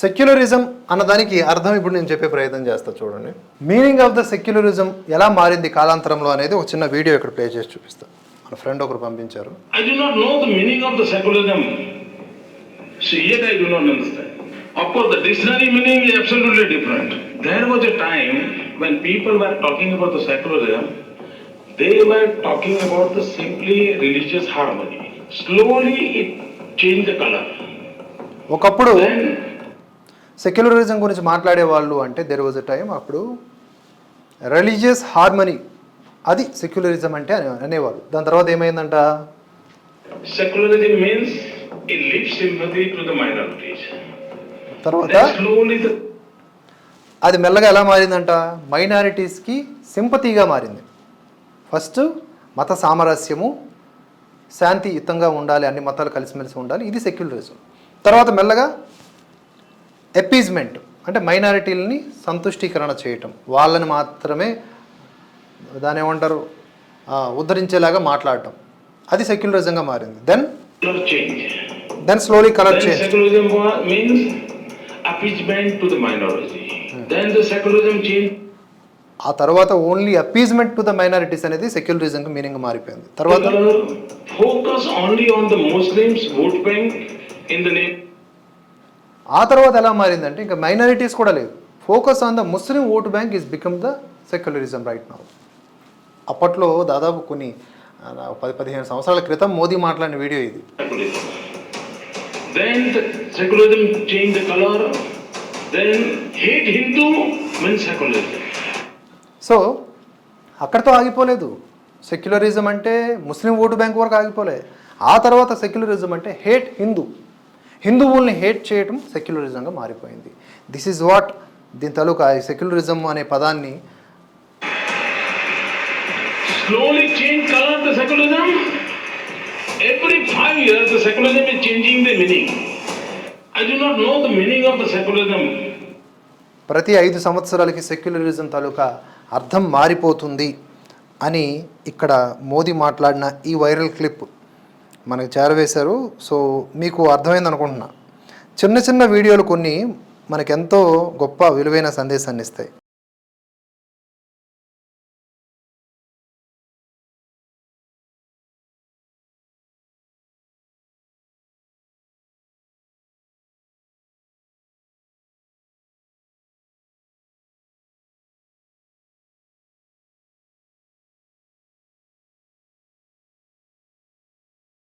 Secularism అన్నదానికి అర్థం ఇప్పుడు నేను చెప్పే ప్రయత్నం చేస్తాను చూడండి. మీనింగ్ ఆఫ్ ద సెక్యులరిజం ఎలా మారింది కాలాంతరంలో అనేది ఒక చిన్న వీడియో ఇక్కడ ప్లే చేసి చూపిస్తా. మన ఫ్రెండ్ ఒకరు పంపించారు. I did not know of the secularism the dictionary meaning is different there was time when people were talking about the secularism they were talking about the simply religious harmony slowly change colour ఒకప్పుడు secularism గురించి మాట్లాడే వాళ్ళు అంటే there was a time అప్పుడు religious harmony అది secularism అంటే అనే అనేవాళ్ళు. దాని తర్వాత ఏమైందంట? Minorities. తర్వాత అది మెల్లగా ఎలా మారిందంట? మైనారిటీస్కి సింపతిగా మారింది. ఫస్ట్ మత సామరస్యము శాంతియుతంగా ఉండాలి అన్ని మతాలు కలిసిమెలిసి ఉండాలి ఇది సెక్యులరిజం తర్వాత మెల్లగా ఎపీజ్మెంట్ అంటే మైనారిటీలని సంతుష్టీకరణ చేయటం. వాళ్ళని మాత్రమే దాని ఏమంటారు ఉద్ధరించేలాగా మాట్లాడటం. అది సెక్యులరిజంగా మారింది. Then then slowly colour change ఆ తర్వాత only appeasement to the minorities అనేది సెక్యులరిజం మీనింగ్ మారిపోయింది. తర్వాత ఆ తర్వాత ఎలా మారిందంటే ఇంకా మైనారిటీస్ కూడా లేదు focus on the Muslim vote bank is become the secularism right now అప్పట్లో దాదాపు కొన్ని పది పదిహేను సంవత్సరాల క్రితం మోదీ మాట్లాడిన వీడియో ఇది secularism. Then the secularism changed the color. Then hate Hindu means secularism. So అక్కడితో ఆగిపోలేదు సెక్యులరిజం అంటే ముస్లిం ఓటు బ్యాంక్ వరకు ఆగిపోలే ఆ తర్వాత సెక్యులరిజం అంటే హేట్ హిందూ హిందువుల్ని హేట్ చేయటం సెక్యులరిజంగా మారిపోయింది. దిస్ ఈజ్ వాట్ దీని తాలూకా సెక్యులరిజం అనే పదాన్ని ప్రతి ఐదు సంవత్సరాలకి సెక్యులరిజం తాలూకా అర్థం మారిపోతుంది అని ఇక్కడ మోదీ మాట్లాడిన ఈ వైరల్ క్లిప్ మనకి చేరవేశారు. సో మీకు అర్థమైంది అనుకుంటున్నా. చిన్న చిన్న వీడియోలు కొన్ని మనకెంతో గొప్ప విలువైన సందేశాన్ని ఇస్తాయి.